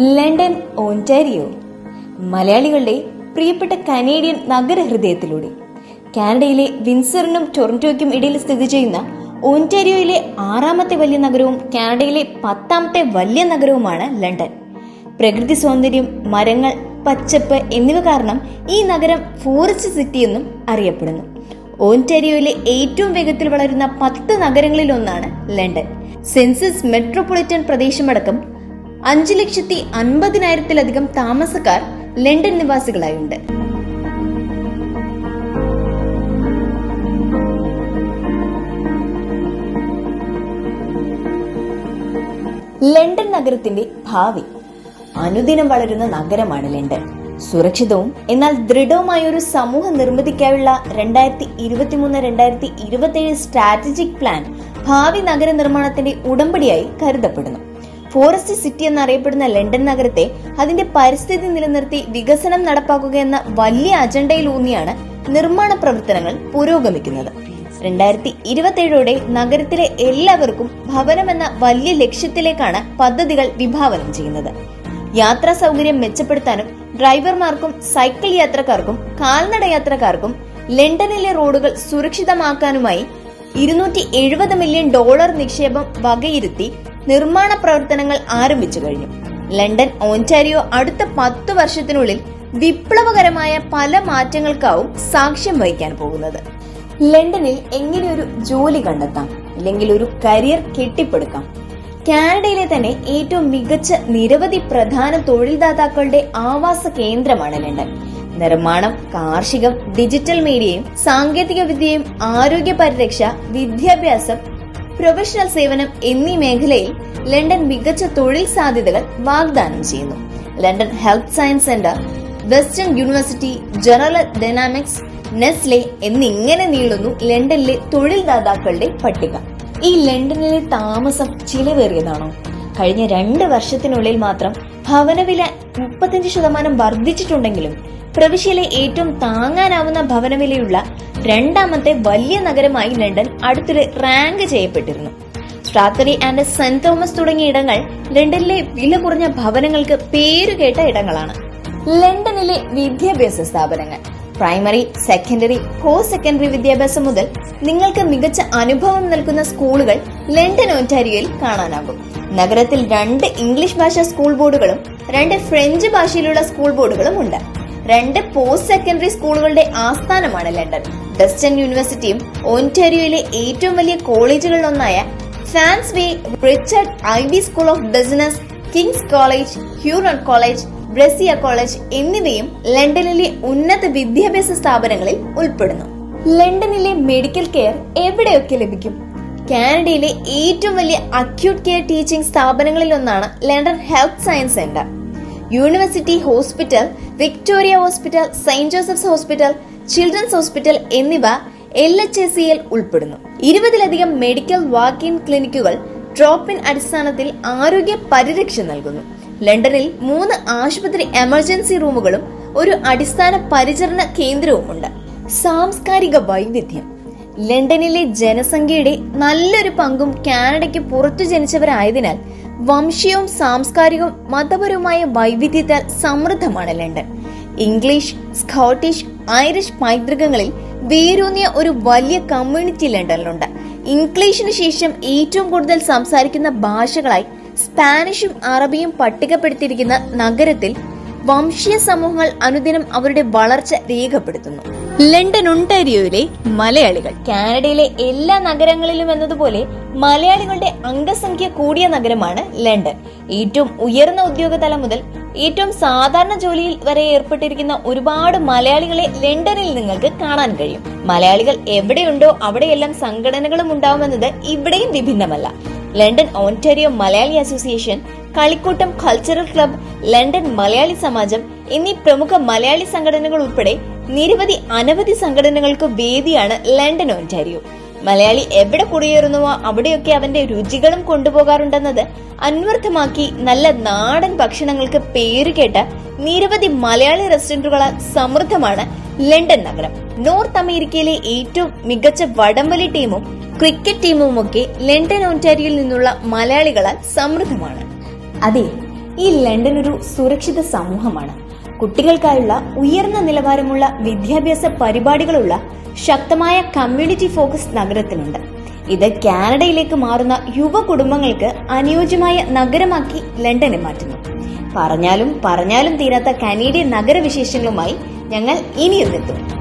London ഓന്റാരിയോ മലയാളികളുടെ പ്രിയപ്പെട്ട Canadian നഗരഹൃദയത്തിലൂടെ. കാനഡയിലെ വിൻസറിനും ടൊറന്റോയ്ക്കും ഇടയിൽ സ്ഥിതി ചെയ്യുന്ന ഓന്റാരിയോയിലെ ആറാമത്തെ വലിയ നഗരവും കാനഡയിലെ പത്താമത്തെ വലിയ നഗരവുമാണ് ലണ്ടൻ. പ്രകൃതി സൗന്ദര്യം മരങ്ങൾ പച്ചപ്പ് എന്നിവ കാരണം ഈ നഗരം ഫോറസ്റ്റ് സിറ്റി എന്നും അറിയപ്പെടുന്നു. ഓന്റാരിയോയിലെ ഏറ്റവും വേഗത്തിൽ വളരുന്ന പത്ത് നഗരങ്ങളിലൊന്നാണ് ലണ്ടൻ. സെൻസസ് മെട്രോപൊളിറ്റൻ പ്രദേശമടക്കം അഞ്ചു ലക്ഷത്തി അൻപതിനായിരത്തിലധികം താമസക്കാർ ലണ്ടൻ നിവാസികളായുണ്ട്. ലണ്ടൻ നഗരത്തിന്റെ ഭാവി അനുദിനം വളരുന്ന നഗരമാണ് ലണ്ടൻ. സുരക്ഷിതവും എന്നാൽ ദൃഢവുമായ ഒരു സമൂഹ നിർമ്മിതിക്കായുള്ള രണ്ടായിരത്തി ഇരുപത്തിമൂന്ന് രണ്ടായിരത്തി ഇരുപത്തിയേഴ് സ്ട്രാറ്റജിക് പ്ലാൻ ഭാവി നഗര നിർമ്മാണത്തിന്റെ ഉടമ്പടിയായി കരുതപ്പെടുന്നു. ഫോറസ്റ്റ് സിറ്റി എന്നറിയപ്പെടുന്ന ലണ്ടൻ നഗരത്തെ അതിന്റെ പരിസ്ഥിതി നിലനിർത്തി വികസനം നടപ്പാക്കുക എന്ന വലിയ അജണ്ടയിലൂന്നിയാണ് നിർമ്മാണ പ്രവർത്തനങ്ങൾ പുരോഗമിക്കുന്നത്. രണ്ടായിരത്തി ഇരുപത്തിയേഴോടെ നഗരത്തിലെ എല്ലാവർക്കും ഭവനം എന്ന വലിയ ലക്ഷ്യത്തിലേക്കാണ് പദ്ധതികൾ വിഭാവനം ചെയ്യുന്നത്. യാത്രാ സൗകര്യം മെച്ചപ്പെടുത്താനും ഡ്രൈവർമാർക്കും സൈക്കിൾ യാത്രക്കാർക്കും കാൽനട യാത്രക്കാർക്കും ലണ്ടനിലെ റോഡുകൾ സുരക്ഷിതമാക്കാനുമായി ഇരുന്നൂറ്റി എഴുപത് മില്യൺ ഡോളർ നിക്ഷേപം വകയിരുത്തി നിർമ്മാണ പ്രവർത്തനങ്ങൾ ആരംഭിച്ചു കഴിഞ്ഞു. ലണ്ടൻ ഓന്റാരിയോ അടുത്ത പത്തു വർഷത്തിനുള്ളിൽ വിപ്ലവകരമായ പല മാറ്റങ്ങൾക്കാവും സാക്ഷ്യം വഹിക്കാൻ പോകുന്നത്. ലണ്ടനിൽ എങ്ങനെ ഒരു ജോലി കണ്ടെത്താം? അല്ലെങ്കിൽ ഒരു കരിയർ കെട്ടിപ്പടുക്കാം? കാനഡയിലെ തന്നെ ഏറ്റവും മികച്ച നിരവധി പ്രധാന തൊഴിൽദാതാക്കളുടെ ആവാസ കേന്ദ്രമാണ് ലണ്ടൻ. നിർമ്മാണം കാർഷികം ഡിജിറ്റൽ മീഡിയയും സാങ്കേതിക വിദ്യയും ആരോഗ്യ പരിരക്ഷ വിദ്യാഭ്യാസം പ്രൊഫഷണൽ സേവനം എന്നീ മേഖലയിൽ ലണ്ടൻ മികച്ച തൊഴിൽ സാധ്യതകൾ വാഗ്ദാനം ചെയ്യുന്നു. London Health Science Centre Western University General Dynamics Nestle എന്നിങ്ങനെ നീളുന്നു ലണ്ടനിലെ തൊഴിൽദാതാക്കളുടെ പട്ടിക. ഈ ലണ്ടനിലെ താമസം ചിലവേറിയതാണോ? കഴിഞ്ഞ രണ്ട് വർഷത്തിനുള്ളിൽ മാത്രം ഭവനവില മുപ്പത്തഞ്ച് ശതമാനം വർദ്ധിച്ചിട്ടുണ്ടെങ്കിലും പ്രവിശ്യയിലെ ഏറ്റവും താങ്ങാനാവുന്ന ഭവനവിലയുള്ള രണ്ടാമത്തെ വലിയ നഗരമായി ലണ്ടൻ അടുത്തിടെ റാങ്ക് ചെയ്യപ്പെട്ടിരുന്നു. സ്ട്രാത്തറി ആൻഡ് സെന്റ് തോമസ് തുടങ്ങിയ ഇടങ്ങൾ ലണ്ടനിലെ വില കുറഞ്ഞ ഭവനങ്ങൾക്ക് പേരുകേട്ട ഇടങ്ങളാണ്. ലണ്ടനിലെ വിദ്യാഭ്യാസ സ്ഥാപനങ്ങൾ പ്രൈമറി സെക്കൻഡറി പോസ്റ്റ് സെക്കൻഡറി വിദ്യാഭ്യാസം മുതൽ നിങ്ങൾക്ക് മികച്ച അനുഭവം നൽകുന്ന സ്കൂളുകൾ ലണ്ടൻ ഒന്റാരിയോയിൽ കാണാനാകും. നഗരത്തിൽ രണ്ട് ഇംഗ്ലീഷ് ഭാഷ സ്കൂൾ ബോർഡുകളും രണ്ട് ഫ്രഞ്ച് ഭാഷയിലുള്ള സ്കൂൾ ബോർഡുകളും ഉണ്ട്. രണ്ട് പോസ്റ്റ് സെക്കൻഡറി സ്കൂളുകളുടെ ആസ്ഥാനമാണ് ലണ്ടൻ. ഡസ്റ്റൺ യൂണിവേഴ്സിറ്റിയും ഓന്റാരിയോയിലെ ഏറ്റവും വലിയ കോളേജുകളിലൊന്നായ Fanshawe Richard Ivey School of Business King's College Huron College Brescia College എന്നിവയും ലണ്ടനിലെ ഉന്നത വിദ്യാഭ്യാസ സ്ഥാപനങ്ങളിൽ ഉൾപ്പെടുന്നു. ലണ്ടനിലെ മെഡിക്കൽ കെയർ എവിടെയൊക്കെ ലഭിക്കും? കാനഡയിലെ ഏറ്റവും വലിയ അക്യൂട്ട് കെയർ ടീച്ചിംഗ് സ്ഥാപനങ്ങളിൽ ഒന്നാണ് London Health Science Centre University Hospital Victoria Hospital Saint Joseph's Hospital Children's Hospital എന്നിവ എൽ എച്ച് എസ് സിയിൽ ഉൾപ്പെടുന്നു. ഇരുപതിലധികം മെഡിക്കൽ വാക്ക് ഇൻ ക്ലിനിക്കുകൾ ഡ്രോപ്പ് ഇൻ അടിസ്ഥാനത്തിൽ ആരോഗ്യ പരിരക്ഷ നൽകുന്നു. ലണ്ടനിൽ മൂന്ന് ആശുപത്രി എമർജൻസി റൂമുകളും ഒരു അടിസ്ഥാന പരിചരണ കേന്ദ്രവും ഉണ്ട് സാംസ്കാരിക വൈവിധ്യം. ലണ്ടനിലെ ജനസംഖ്യയുടെ നല്ലൊരു പങ്കും കാനഡയ്ക്ക് പുറത്തു ജനിച്ചവരായതിനാൽ വംശീയവും സാംസ്കാരികവും മതപരവുമായ വൈവിധ്യത്താൽ സമൃദ്ധമാണ് ലണ്ടൻ ഇംഗ്ലീഷ് സ്കോട്ടിഷ് ഐറിഷ് പൈതൃകങ്ങളിൽ വേരൂന്നിയ ഒരു വലിയ കമ്മ്യൂണിറ്റി ലണ്ടനിലുണ്ട് ഇംഗ്ലീഷിന് ശേഷം ഏറ്റവും കൂടുതൽ സംസാരിക്കുന്ന ഭാഷകളായി സ്പാനിഷും അറബിയും പട്ടികപ്പെടുത്തിയിരിക്കുന്ന നഗരത്തിൽ വംശീയ സമൂഹങ്ങൾ അനുദിനം അവരുടെ വളർച്ച രേഖപ്പെടുത്തുന്നു. ലണ്ടൻ ഒണ്ടാരിയോയിലെ മലയാളികൾ. കാനഡയിലെ എല്ലാ നഗരങ്ങളിലും എന്നതുപോലെ മലയാളികളുടെ അംഗസംഖ്യ കൂടിയ നഗരമാണ് ലണ്ടൻ. ഏറ്റവും ഉയർന്ന ഉദ്യോഗതലം മുതൽ ഏറ്റവും സാധാരണ ജോലിയിൽ വരെ ഏർപ്പെട്ടിരിക്കുന്ന ഒരുപാട് മലയാളികളെ ലണ്ടനിൽ നിങ്ങൾക്ക് കാണാൻ കഴിയും. മലയാളികൾ എവിടെയുണ്ടോ അവിടെയെല്ലാം സംഘടനകളും ഉണ്ടാവുമെന്നത് ഇവിടെയും വിഭിന്നമല്ല. London Ontario Malayali Association Kalikoottam Cultural Club London Malayali Samajam എന്നീ പ്രമുഖ മലയാളി സംഘടനകൾ ഉൾപ്പെടെ നിരവധി അനവധി സംഘടനകൾക്ക് വേദിയാണ് ലണ്ടൻ ഓൺടാരിയോ. മലയാളി എവിടെ കുടിയേറുന്നുവോ അവിടെയൊക്കെ അവന്റെ രുചികളും കൊണ്ടുപോകാറുണ്ടെന്നത് അന്വർത്ഥമാക്കി നല്ല നാടൻ ഭക്ഷണങ്ങൾക്ക് പേരുകേട്ട നിരവധി മലയാളി റെസ്റ്റോറന്റുകളാൽ സമൃദ്ധമാണ് ലണ്ടൻ നഗരം. നോർത്ത് അമേരിക്കയിലെ ഏറ്റവും മികച്ച വടംവലി ടീമും ക്രിക്കറ്റ് ടീമുമൊക്കെ ലണ്ടൻ ഓൺറ്റാരിയോയിൽ നിന്നുള്ള മലയാളികളാൽ സമൃദ്ധമാണ്. അതെ ഈ ലണ്ടൻ ഒരു സുരക്ഷിത സമൂഹമാണ്. കുട്ടികൾക്കായുള്ള ഉയർന്ന നിലവാരമുള്ള വിദ്യാഭ്യാസ പരിപാടികളുള്ള ശക്തമായ കമ്മ്യൂണിറ്റി ഫോക്കസ് നഗരത്തിനുണ്ട്. ഇത് കാനഡയിലേക്ക് മാറുന്ന യുവ കുടുംബങ്ങൾക്ക് അനുയോജ്യമായ നഗരമാക്കി ലണ്ടനെ മാറ്റുന്നു. പറഞ്ഞാലും പറഞ്ഞാലും തീരാത്ത കനേഡിയൻ നഗരവിശേഷങ്ങളുമായി ഞങ്ങൾ ഇനിയും എത്തും